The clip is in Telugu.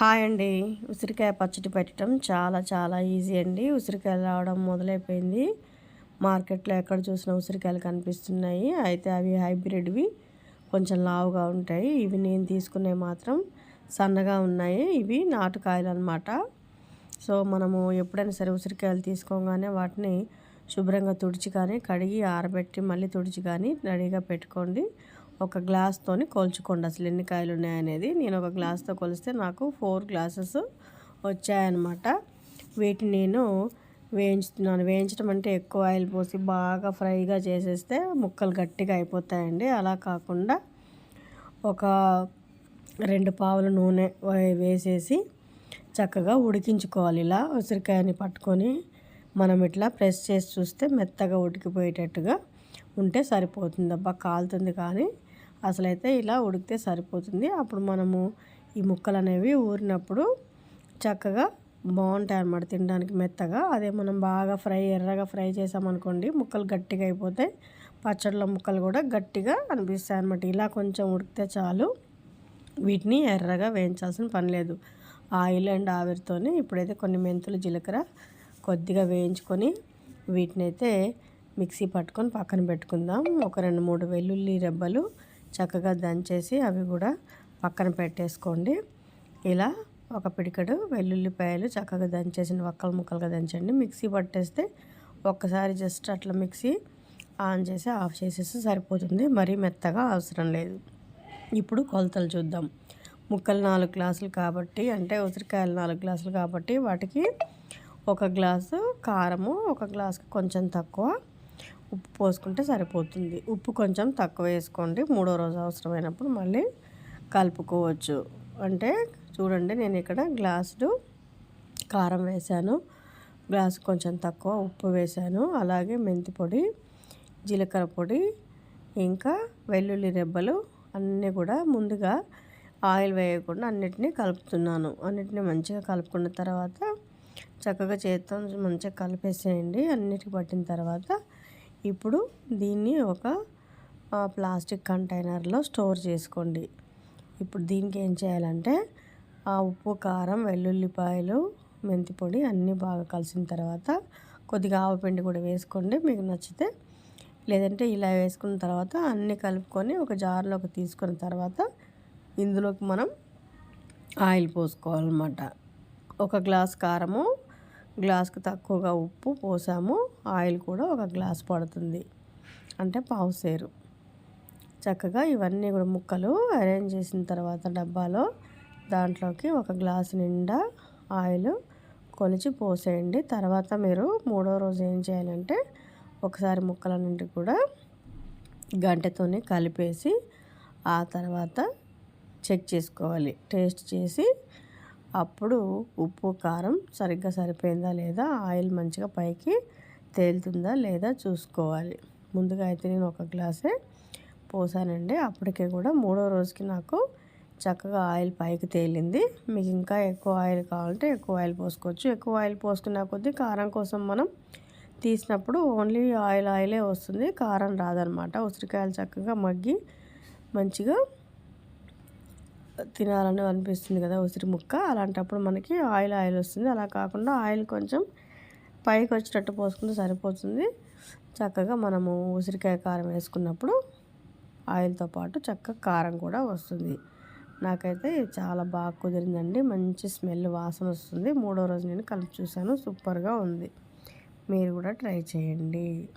హాయ్ అండి. ఉసిరికాయ పచ్చడి పెట్టడం చాలా చాలా ఈజీ అండి. ఉసిరికాయలు రావడం మొదలైపోయింది. మార్కెట్లో ఎక్కడ చూసినా ఉసిరికాయలు కనిపిస్తున్నాయి. అయితే అవి హైబ్రిడ్వి. కొంచెం లావుగా ఉంటాయి. ఇవి నేను తీసుకునే మాత్రం సన్నగా ఉన్నాయి. ఇవి నాటుకాయలు అనమాట సో మనము ఎప్పుడైనా సరే ఉసిరికాయలు తీసుకోగానే వాటిని శుభ్రంగా తుడిచి కానీ కడిగి ఆరబెట్టి మళ్ళీ తుడిచి కానీ రెడీగా పెట్టుకోండి. ఒక గ్లాస్తో కొలుచుకోండి. అసలు ఎన్ని కాయలు ఉన్నాయనేది నేను ఒక గ్లాస్తో కొలిస్తే నాకు ఫోర్ గ్లాసెస్ వచ్చాయన్నమాట. వీటిని నేను వేయించుతున్నాను. వేయించడం అంటే ఎక్కువ ఆయిల్ పోసి బాగా ఫ్రైగా చేసేస్తే ముక్కలు గట్టిగా అయిపోతాయండి. అలా కాకుండా ఒక రెండు పావుల నూనె వేసేసి చక్కగా ఉడికించుకోవాలి. ఇలా ఉసిరికాయని పట్టుకొని మనం ఇట్లా ప్రెస్ చేసి చూస్తే మెత్తగా ఉడికిపోయేటట్టుగా ఉంటే సరిపోతుంది. అబ్బా కాలుతుంది కానీ అసలైతే ఇలా ఉడికితే సరిపోతుంది. అప్పుడు మనము ఈ ముక్కలు అనేవి ఊరినప్పుడు చక్కగా బాగుంటాయి అన్నమాట తినడానికి మెత్తగా. అదే మనం బాగా ఫ్రై ఎర్రగా ఫ్రై చేసామనుకోండి ముక్కలు గట్టిగా అయిపోతాయి. పచ్చడిలో ముక్కలు కూడా గట్టిగా అనిపిస్తాయి అనమాట ఇలా కొంచెం ఉడికితే చాలు. వీటిని ఎర్రగా వేయించాల్సిన పని లేదు. ఆయిల్ అండ్ ఆవిరితోనే ఇప్పుడైతే కొన్ని మెంతులు జీలకర్ర కొద్దిగా వేయించుకొని వీటిని అయితే మిక్సీ పట్టుకొని పక్కన పెట్టుకుందాం. ఒక రెండు మూడు వెల్లుల్లి రెబ్బలు చక్కగా దంచేసి అవి కూడా పక్కన పెట్టేసుకోండి. ఇలా ఒక పిడికడు వెల్లుల్లిపాయలు చక్కగా దంచేసిన వక్కలు ముక్కలుగా దంచండి. మిక్సీ పట్టేస్తే ఒక్కసారి జస్ట్ అట్లా మిక్సీ ఆన్ చేసి ఆఫ్ చేసేసి సరిపోతుంది. మరీ మెత్తగా అవసరం లేదు. ఇప్పుడు కొలతలు చూద్దాం. ముక్కలు నాలుగు గ్లాసులు కాబట్టి అంటే ఉసిరికాయలు నాలుగు గ్లాసులు కాబట్టి వాటికి ఒక గ్లాసు కారము ఒక గ్లాసుకి కొంచెం తక్కువ ఉప్పు పోసుకుంటే సరిపోతుంది. ఉప్పు కొంచెం తక్కువ వేసుకోండి. మూడో రోజు అవసరమైనప్పుడు మళ్ళీ కలుపుకోవచ్చు. అంటే చూడండి నేను ఇక్కడ గ్లాసుడు కారం వేశాను. గ్లాసు కొంచెం తక్కువ ఉప్పు వేశాను. అలాగే మెంతి పొడి జీలకర్ర పొడి ఇంకా వెల్లుల్లి రెబ్బలు అన్నీ కూడా ముందుగా ఆయిల్ వేయకుండా అన్నిటినీ కలుపుతున్నాను. అన్నిటినీ మంచిగా కలుపుకున్న తర్వాత చక్కగా చేత్తో మంచిగా కలిపేసేయండి. అన్నిటికి పట్టిన తర్వాత ఇప్పుడు దీన్ని ఒక ప్లాస్టిక్ కంటైనర్లో స్టోర్ చేసుకోండి. ఇప్పుడు దీనికి ఏం చేయాలంటే ఆ ఉప్పు కారం వెల్లుల్లిపాయలు మెంతి పొడి అన్నీ బాగా కలిసిన తర్వాత కొద్దిగా ఆవపిండి కూడా వేసుకోండి. మీకు నచ్చితే లేదంటే ఇలా వేసుకున్న తర్వాత అన్నీ కలుపుకొని ఒక జార్లోకి తీసుకున్న తర్వాత ఇందులోకి మనం ఆయిల్ పోసుకోవాలన్నమాట. ఒక గ్లాస్ కారము గ్లాస్కి తక్కువగా ఉప్పు పోసాము. ఆయిల్ కూడా ఒక గ్లాస్ పడుతుంది. అంటే పావు సేరు. చక్కగా ఇవన్నీ కూడా ముక్కలు అరేంజ్ చేసిన తర్వాత డబ్బాలో దాంట్లోకి ఒక గ్లాస్ నిండా ఆయిల్ కొలిచి పోసేయండి. తర్వాత మీరు మూడో రోజు ఏం చేయాలంటే ఒకసారి ముక్కలన్నింటి కూడా గంటతోనే కలిపేసి ఆ తర్వాత చెక్ చేసుకోవాలి. టేస్ట్ చేసి అప్పుడు ఉప్పు కారం సరిగ్గా సరిపోయిందా లేదా ఆయిల్ మంచిగా పైకి తేలుతుందా లేదా చూసుకోవాలి. ముందుగా అయితే నేను ఒక గ్లాసే పోసానండి. అప్పటికే కూడా మూడో రోజుకి నాకు చక్కగా ఆయిల్ పైకి తేలింది. మీకు ఇంకా ఎక్కువ ఆయిల్ కావాలంటే ఎక్కువ ఆయిల్ పోసుకోవచ్చు. ఎక్కువ ఆయిల్ పోసుకున్న కొద్దీ కారం కోసం మనం తీసినప్పుడు ఓన్లీ ఆయిల్ ఆయిలే వస్తుంది. కారం రాదనమాట. ఉసిరికాయలు చక్కగా మగ్గి మంచిగా తినాలని అనిపిస్తుంది కదా ఉసిరి ముక్క. అలాంటప్పుడు మనకి ఆయిల్ ఆయిల్ వస్తుంది. అలా కాకుండా ఆయిల్ కొంచెం పైకి వచ్చేటట్టు పోసుకుంటే సరిపోతుంది. చక్కగా మనము ఉసిరికాయ కారం వేసుకున్నప్పుడు ఆయిల్తో పాటు చక్కగా కారం కూడా వస్తుంది. నాకైతే చాలా బాగా కుదిరిందండి. మంచి స్మెల్ వాసన వస్తుంది. మూడో రోజు నేను కలిపి చూశాను. సూపర్గా ఉంది. మీరు కూడా ట్రై చేయండి.